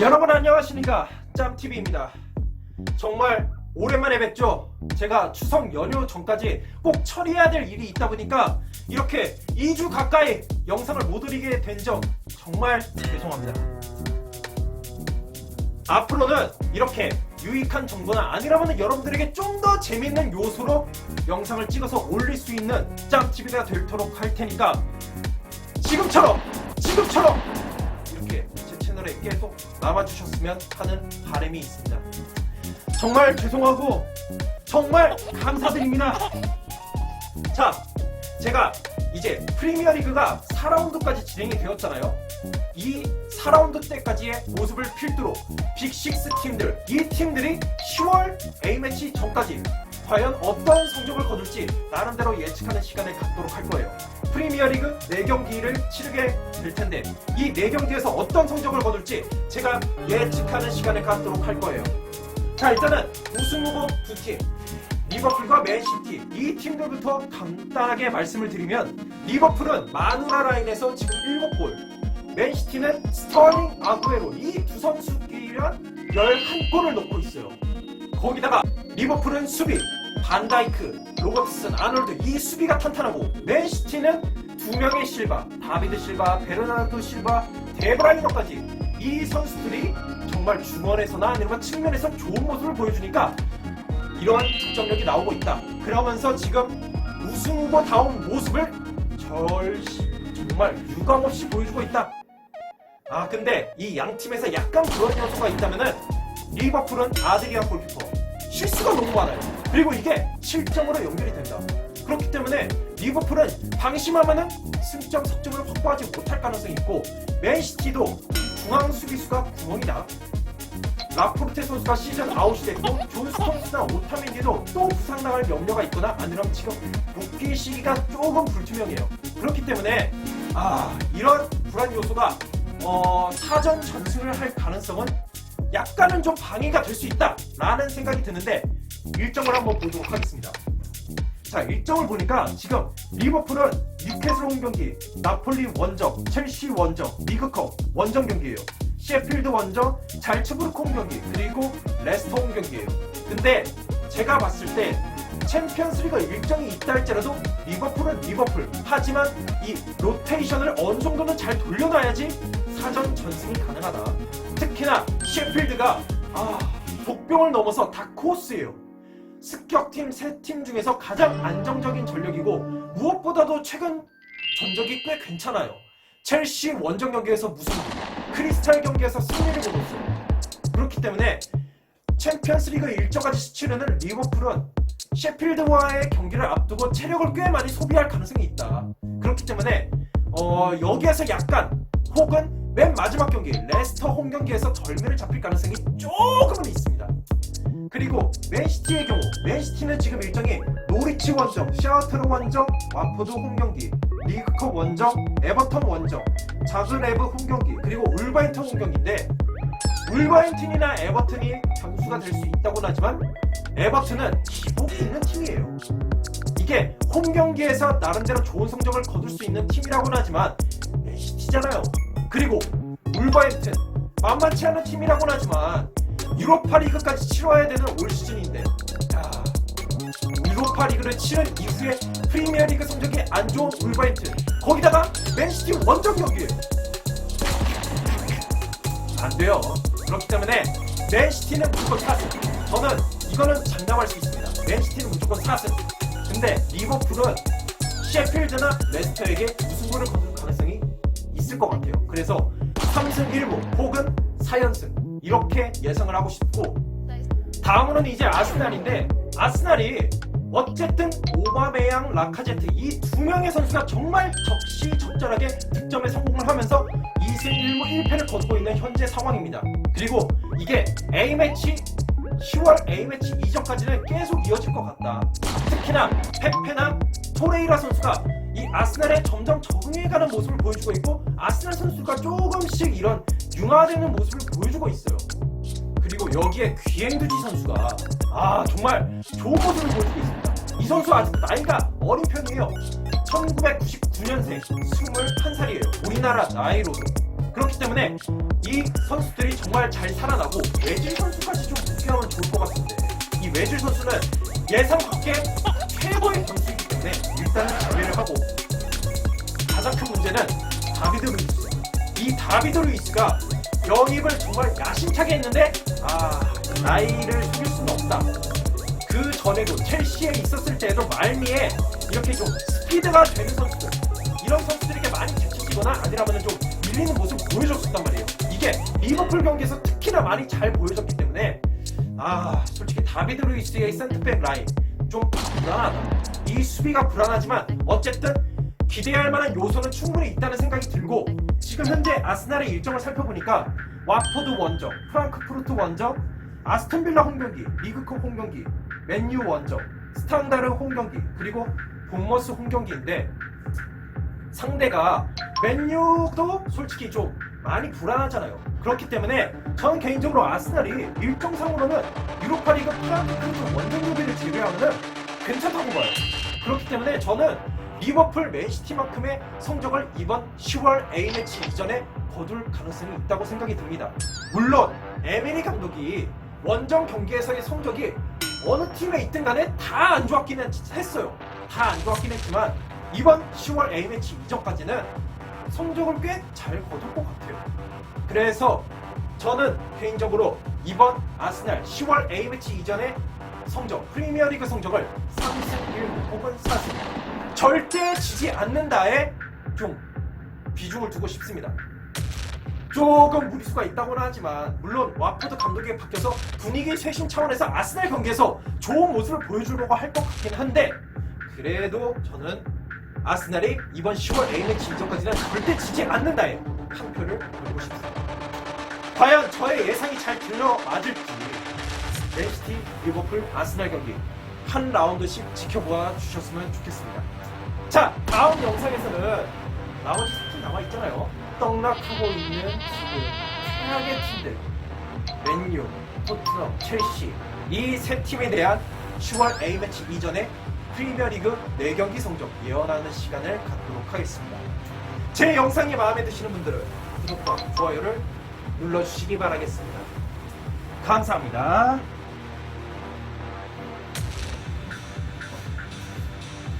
여러분 안녕하십니까? 짬TV입니다. 정말 오랜만에 뵙죠? 제가 추석 연휴 전까지 꼭 처리해야 될 일이 있다 보니까 이렇게 2주 가까이 영상을 못 올리게 된 점 정말 죄송합니다. 앞으로는 이렇게 유익한 정보나 아니라면 여러분들에게 좀 더 재밌는 요소로 영상을 찍어서 올릴 수 있는 짬TV가 되도록 할 테니까 지금처럼 남아주셨으면 하는 바람이 있습니다. 정말 죄송하고 정말 감사드립니다. 자, 제가 이제 프리미어 리그가 4라운드까지 진행이 되었잖아요. 이 4라운드 때까지의 모습을 필두로 빅6 팀들, 이 팀들이 10월 A매치 전까지 과연 어떤 성적을 거둘지 나름대로 예측하는 시간을 갖도록 할 거예요. 프리미어 리그 4경기를 치르게 될 텐데 이 4경기에서 어떤 성적을 거둘지 제가 예측하는 시간을 갖도록 할 거예요. 자 일단은 우승 후보 두 팀. 리버풀과 맨시티 이 팀들부터 간단하게 말씀을 드리면 리버풀은 마누라 라인에서 지금 7골 맨시티는 스털링 아구에로 이 두 선수끼리랑 11골을 넣고 있어요 거기다가 리버풀은 수비 반다이크, 로버트슨, 아놀드 이 수비가 탄탄하고 맨시티는 두 명의 실바, 다비드 실바, 베르나르도 실바, 데브라이너까지 이 선수들이 정말 중원에서나 아니면 측면에서 좋은 모습을 보여주니까 이러한 득점력이 나오고 있다. 그러면서 지금 우승 후보 다운 모습을 절 정말 유감없이 보여주고 있다. 아 근데 이 양 팀에서 약간 그런 요소가 있다면은 리버풀은 아드리아 골키퍼 실수가 너무 많아요. 그리고 이게 실점으로 연결이 된다. 그렇기 때문에 리버풀은 방심하면은 승점 석점을 확보하지 못할 가능성이 있고 맨시티도 중앙 수비수가 구멍이다. 라포르테 선수가 시즌 아웃이 됐고 존 스톤스나 오타민디도 또 부상당할 염려가 있거나 아니면 지금 복귀 시기가 조금 불투명해요. 그렇기 때문에 아 이런 불안 요소가 어, 사전 전승을 할 가능성은 약간은 좀 방해가 될 수 있다라는 생각이 드는데 일정을 한번 보도록 하겠습니다. 자 일정을 보니까 지금 리버풀은 뉴캐슬 홈 경기, 나폴리 원정, 첼시 원정, 리그컵 원정 경기예요. 셰필드 원정, 잘츠부르크 홈 경기, 그리고 레스터 홈 경기예요. 근데 제가 봤을 때 챔피언스리그 일정이 있다 할지라도 리버풀은 리버풀. 하지만 이 로테이션을 어느 정도는 잘 돌려놔야지 사전 전승이 가능하다. 특히나 셰필드가 아 복병을 넘어서 다크호스예요. 습격팀 세 팀 중에서 가장 안정적인 전력이고 무엇보다도 최근 전적이 꽤 괜찮아요. 첼시 원정 경기에서 무슨 크리스탈 경기에서 승리를 거뒀어요. 그렇기 때문에 챔피언스리그 일정까지 치르는 리버풀은 셰필드와의 경기를 앞두고 체력을 꽤 많이 소비할 가능성이 있다. 그렇기 때문에 어, 여기에서 약간 혹은 맨 마지막 경기 레스터 홈 경기에서 덜미를 잡힐 가능성이 조금은 있습니다. 그리고 맨시티의 경우 맨시티는 지금 일정이 노리치 원정, 샤어트르 원정, 와포드 홈 경기, 리그컵 원정, 에버턴 원정, 자그레브 홈 경기, 그리고 울바인턴 홈 경기인데 울바인턴이나 에버튼이 변수가 될 수 있다고는 하지만 에버튼은 기복 있는 팀이에요. 이게 홈 경기에서 나름대로 좋은 성적을 거둘 수 있는 팀이라고는 하지만 맨시티잖아요. 그리고 울버햄튼 만만치 않은 팀이라고는 하지만 유로파 리그까지 치러야 되는 올 시즌인데 야, 유로파 리그를 치른 이후에 프리미어 리그 성적이 안 좋은 울버햄튼 거기다가 맨시티 원정 경기예요. 안 돼요. 그렇기 때문에 맨시티는 무조건 4승. 저는 이거는 장담할 수 있습니다. 맨시티는 무조건 4승. 근데 리버풀은 셰필드나 레스터에게 우승골을 거둘 가능성이 있을 것 같아요. 그래서 3승 1무 혹은 4연승 이렇게 예상을 하고 싶고 다음으로는 이제 아스날인데 아스날이 어쨌든 오바메양, 라카제트 이 두 명의 선수가 정말 적시적절하게 득점에 성공을 하면서 2승 1무 1패를 거두고 있는 현재 상황입니다. 그리고 이게 A매치 10월 A매치 이전까지는 계속 이어질 것 같다. 특히나 페페나 토레이라 선수가 이 아스날에 점점 적응해가는 모습을 보여주고 있고 아스날 선수가 조금씩 이런 융화되는 모습을 보여주고 있어요. 그리고 여기에 귀행두지 선수가 아 정말 좋은 모습을 보여주고 있습니다. 이 선수 아직 나이가 어린 편이에요. 1999년생 21살이에요. 우리나라 나이로도. 그렇기 때문에 이 선수들이 정말 잘 살아나고 외질 선수까지 좀 복귀하면 좋을 것 같은데 이 외질 선수는 예상 밖의 최고의 변수이기 때문에 일단은 제외를 하고 가장 큰 문제는 다비드 루이스. 이 다비드 루이스가 영입을 정말 야심차게 했는데 아 나이를 속일 수는 없다. 그 전에도 첼시에 있었을 때도 말미에 이렇게 좀 스피드가 되는 선수들 이런 선수들에게 많이 제치지거나 아니라면 좀 밀리는 모습 보여줬었단 말이에요. 이게 리버풀 경기에서 특히나 많이 잘 보여줬기 때문에 아 솔직히 다비드 루이스의 센터백 라인 좀 불안하다. 이 수비가 불안하지만 어쨌든 기대할 만한 요소는 충분히 있다는 생각이 들고 지금 현재 아스날의 일정을 살펴보니까 와포드 원정, 프랑크푸르트 원정, 아스톤빌라 홈경기, 리그컵 홈경기, 맨유 원정, 스탕다르 홈경기, 그리고 본머스 홈경기인데 상대가 맨유도 솔직히 좀 많이 불안하잖아요. 그렇기 때문에 저는 개인적으로 아스날이 일정상으로는 유로파리그 프랑크푸르트 원정 경기를 제외하면 괜찮다고 봐요. 그렇기 때문에 저는 리버풀 맨시티만큼의 성적을 이번 10월 A매치 이전에 거둘 가능성이 있다고 생각이 듭니다. 물론 에메리 감독이 원정 경기에서의 성적이 어느 팀에 있든 간에 다 안 좋았기는 했어요. 다 안 좋았긴 했지만 이번 10월 A매치 이전까지는 성적을 꽤 잘 거둘 것 같아요. 그래서 저는 개인적으로 이번 아스날 10월 A매치 이전의 성적, 프리미어리그 성적을 3승 1무 혹은 4승 절대 지지 않는다에 좀 비중을 두고 싶습니다. 조금 무리수가 있다고는 하지만 물론 와포드 감독이 바뀌어서 분위기 쇄신 차원에서 아스날 경기에서 좋은 모습을 보여주려고 할 것 같긴 한데 그래도 저는 아스날이 이번 10월 A매치 이전까지는 절대 지지 않는다에 한 표를 돌리고 싶습니다. 과연 저의 예상이 잘 들려 맞을지 맨시티, 리버풀, 아스날 경기 한 라운드씩 지켜보아 주셨으면 좋겠습니다. 자, 다음 영상에서는 나머지 3팀 나와 있잖아요. 떡락하고 있는 지금 최악의 팀들 맨유, 토트넘, 첼시 이 세 팀에 대한 10월 A매치 이전에 프리미어리그 4경기 성적 예언하는 시간을 갖도록 하겠습니다. 제 영상이 마음에 드시는 분들은 구독과 좋아요를 눌러주시기 바라겠습니다. 감사합니다.